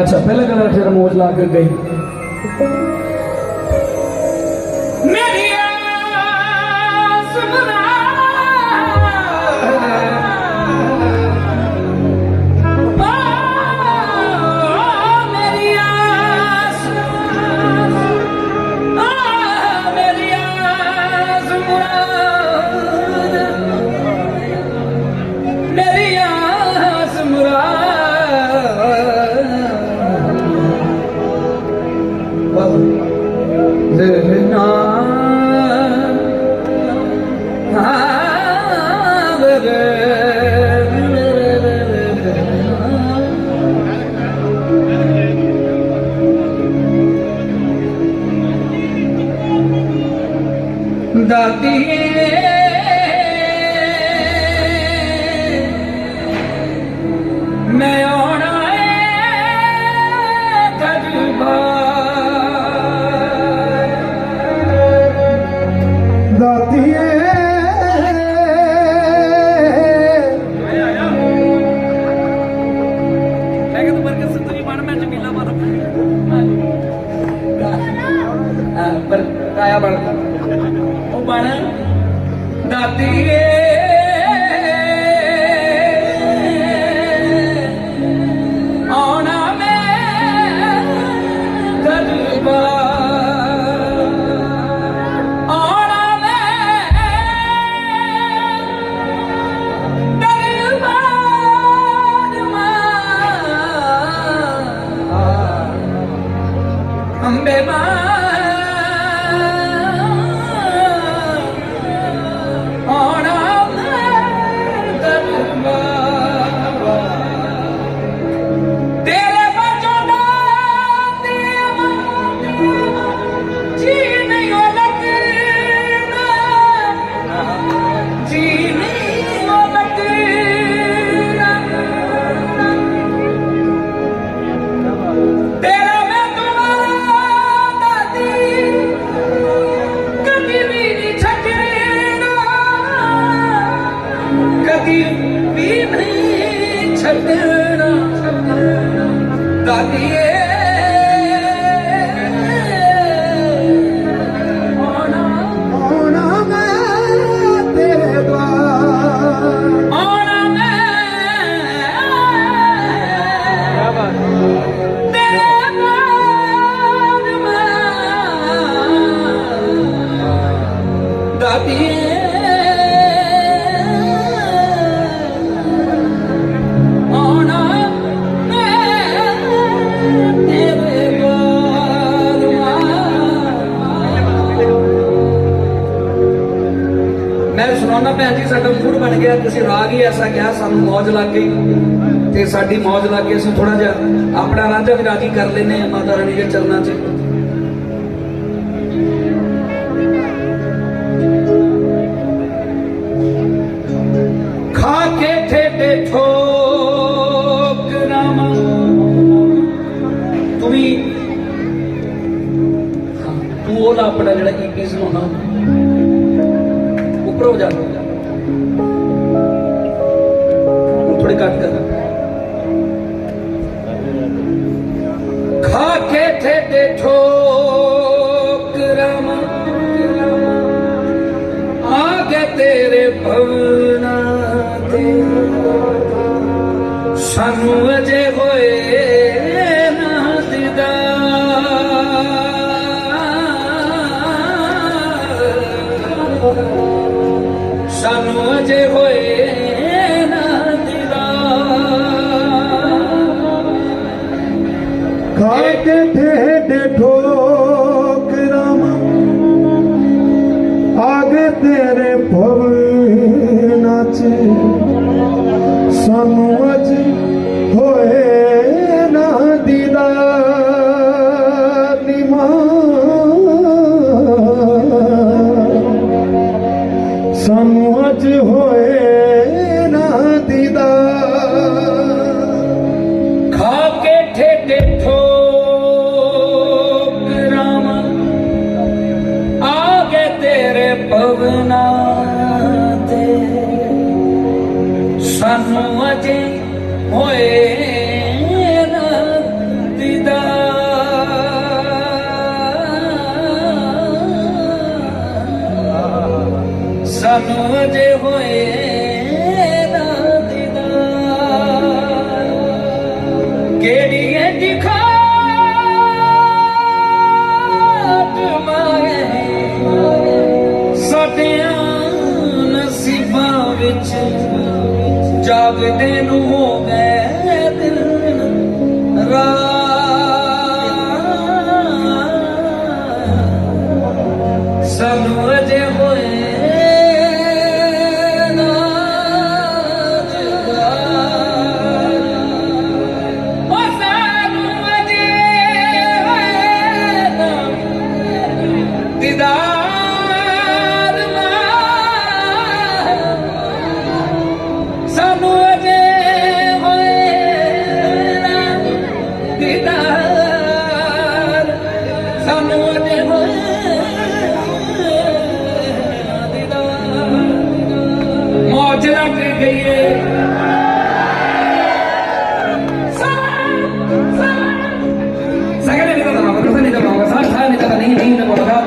ਅੱਛਾ ਪਹਿਲਾ ਗਾਣਾ ਰੱਖਿਆ ਮੋਜ ਲਾ ਕੇ ਗਈ। ਮੇਰੀ ਦਾਦੀ ਮੈਂ ਆਉਣਾ ਏ ਤਜਰਬਾ ਦਾਤੀਏ ਮੈਂ ਕਿਹਾ ਤੂੰ ਬਰਕਤ ਸਿੰਘ ਜੀ ਬਣ ਮੈਂ ਜਮੀਲਾ ਬਣ ਪਰ ਕਾਇਆ ਬਣ। ਦਾਤੀਏ ਆਉਣਾ ਮੈਂ ਗਰਬਾ ਆਉਣਾ ਦਰਬਾਰ ਅੰਬੇ ਮਾਂ। ਕਦੀ ਵੀ ਨਹੀਂ ਛੱਡਣਾ। ਦਾਦੀਏ ਤੁਸੀਂ ਰਾਗ ਹੀ ਐਸਾ ਕਿਹਾ, ਸਾਨੂੰ ਮੌਜ ਲੱਗ ਗਈ ਤੇ ਸਾਡੀ ਮੌਜ ਲੱਗ ਗਈ, ਅਸੀਂ ਥੋੜਾ ਜਿਹਾ ਆਪਣਾ ਰਾਂਝਾ ਵੀ ਕਰ ਲੈਨੇ ਆ ਮਾਤਾ ਰਾਣੀ ਦੇ ਚਰਨਾਂ 'ਚ। ਖਾ ਕੇ ਠੇਡੇ ਠੋਕਰਾਵਾਂ ਤੂੰ ਵੀ ਤੂੰ ਉਹ ਲਾ ਆਪਣਾ ਜਿਹੜਾ ਈਪੀ ਸੁਣਾਉਣਾ ਉੱਪਰ ਹੋ ਜਾ ਕੱਟ ਖਾ ਕੇ ਠੇਡੇ ਠੋਕਰਾਵਾਂ ਠੇਡੇ ਠੋਕਰਾਵਾਂ ਆਗੇ ਤੇਰੇ ਭਵਨਾਂ ਚ ਸਾਨੂੰ ਅੱਜ ਹੋਏ ਨਾ ਦੀਦਾਰ ਨਿਮਾਨ ਸਾਨੂੰ ਅੱਜ ਹੋਏ ਹੋਏ ਨੰਦਿਦਾ ਸਾਨੂੰ ਅਜੇ ਹੋਏ ਨੰਦਿਦਾ ਕਿਹੜੀ ਐਡੀ ਨਸੀਬਾਂ ਵਿੱਚ ਜਾਗਦੇ ਨੂੰ অপরাধ